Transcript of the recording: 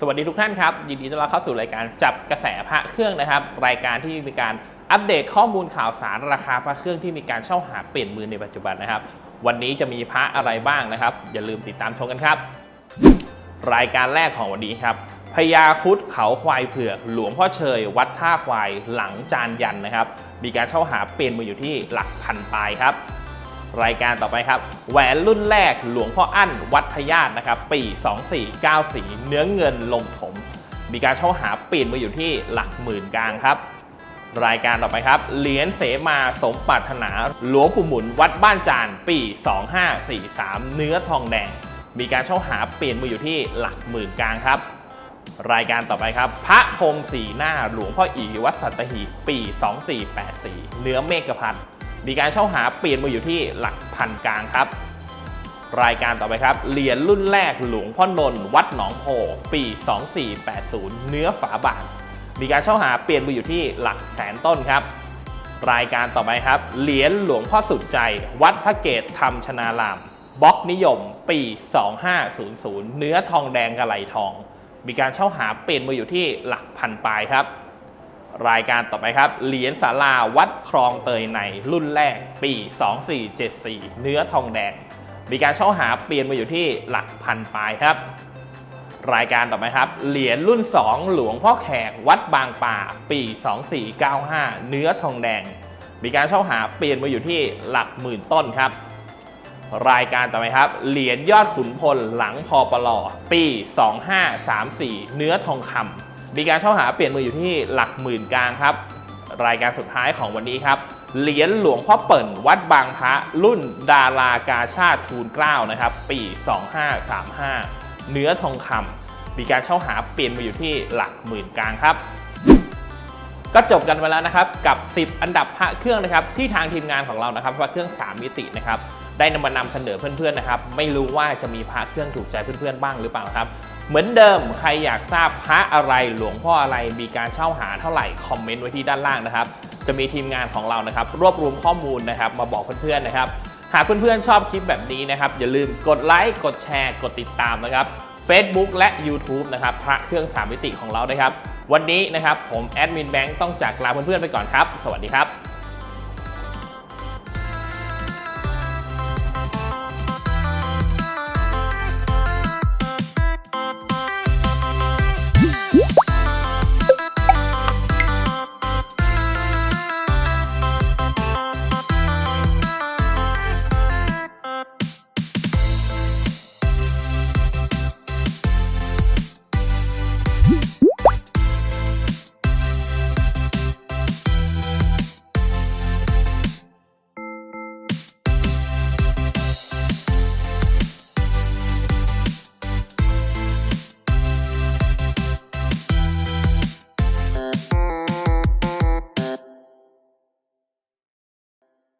สวัสดีทุกท่านครับ ยินดีต้อนรับเข้าสู่รายการจับกระแสพระเครื่องนะครับ รายการที่มีการอัปเดตข้อมูลข่าวสารราคาพระเครื่องที่มีการเช่าหาเปลี่ยนมือในปัจจุบันนะครับ วันนี้จะมีพระอะไรบ้างนะครับ อย่าลืมติดตามชมกันครับ รายการแรกของวันนี้ครับพญาคุดเขาควายเผือกหลวงพ่อเชย วัดท่าควายหลังจานยันนะครับ มีการเช่าหาเปลี่ยนมืออยู่ที่หลักพันปลายครับ รายการต่อไปครับ แหวนรุ่นแรกหลวงพ่ออั้นวัดพญาตนะครับ ปี 2494เนื้อเงินลงถมมีการเช่าหาปีนมือยู่ที่หลักหมื่นกลางครับ รายการต่อไปครับ เหรียญเสมาสมปรารถนาหลวงปู่หมุนวัดบ้านจานปี 2543 เนื้อทองแดง มีการเช่าหาเปลี่ยนมือยู่ที่หลักหมื่นกลางครับรายการต่อไปครับ พระพรหมสีหน้าหลวงพ่ออีวัดสัตหีปี 2484 เนื้อเมฆพันธ์ มีการเช่าหาเปลี่ยนมืออยู่ที่หลักพันกลางครับ รายการต่อไปครับ เหรียญรุ่นแรกหลวงพ่อนนท์วัดหนองโพปี 2480 เนื้อฝาบาท มีการเช่าหาเปลี่ยนมืออยู่ที่หลักแสนต้นครับ รายการต่อไปครับ เหรียญหลวงพ่อสุดใจ วัดพระเกตธรรมชนารามบล็อกนิยม ปี 2500 เนื้อทองแดงกระไหลทอง มีการเช่าหาเปลี่ยนมืออยู่ที่หลักพันปลายครับ รายการต่อไปครับ เหรียญศาลาวัดคลองเตยในรุ่นแรกปี 2474 เนื้อทองแดง มีการเช่าหาเปลี่ยนมาอยู่ที่หลักพันปลายครับ รายการต่อไปครับ เหรียญรุ่น 2 หลวงพ่อแขกวัดบางป่า ปี 2495 เนื้อทองแดง มีการเช่าหาเปลี่ยนมาอยู่ที่หลักหมื่นต้นครับ รายการต่อไปครับ เหรียญยอดขุนพลหลังพอปลอปี 2534 เนื้อทองคำ มีการเช่าหาเปลี่ยนมืออยู่ที่หลักหมื่นกลางครับ รายการสุดท้ายของวันนี้ครับเหรียญหลวงพ่อเปิ่นวัดบางพระรุ่นดารากาชาติทูลเกล้านะครับ ปี 2535 เนื้อทองคำมีการเช่าหาเปลี่ยนมาอยู่ที่หลักหมื่นกลางครับ ก็จบกันไปแล้วนะครับกับ 10 อันดับพระเครื่องนะครับ ที่ทางทีมงานของเรานะครับพระเครื่อง 3 มิตินะครับได้นำมานำเสนอเพื่อนๆนะครับ ไม่รู้ว่าจะมีพระเครื่องถูกใจเพื่อนๆบ้างหรือเปล่าครับ เหมือนเดิมใครอยากทราบพระอะไรหลวงพ่ออะไรมีการเช่าหาเท่าไหร่คอมเมนต์ไว้ที่ด้านล่างนะครับ จะมีทีมงานของเรานะครับ รวบรวมข้อมูลนะครับ มาบอกเพื่อนๆนะครับ หากเพื่อนๆชอบคลิปแบบนี้นะครับ อย่าลืมกดไลค์กดแชร์ กดติดตามนะครับ Facebook และ YouTube นะครับพระเครื่องสามมิติของเรานะครับ วันนี้นะครับผมแอดมินแบงค์ต้องจากลาเพื่อนๆไปก่อนครับ สวัสดีครับ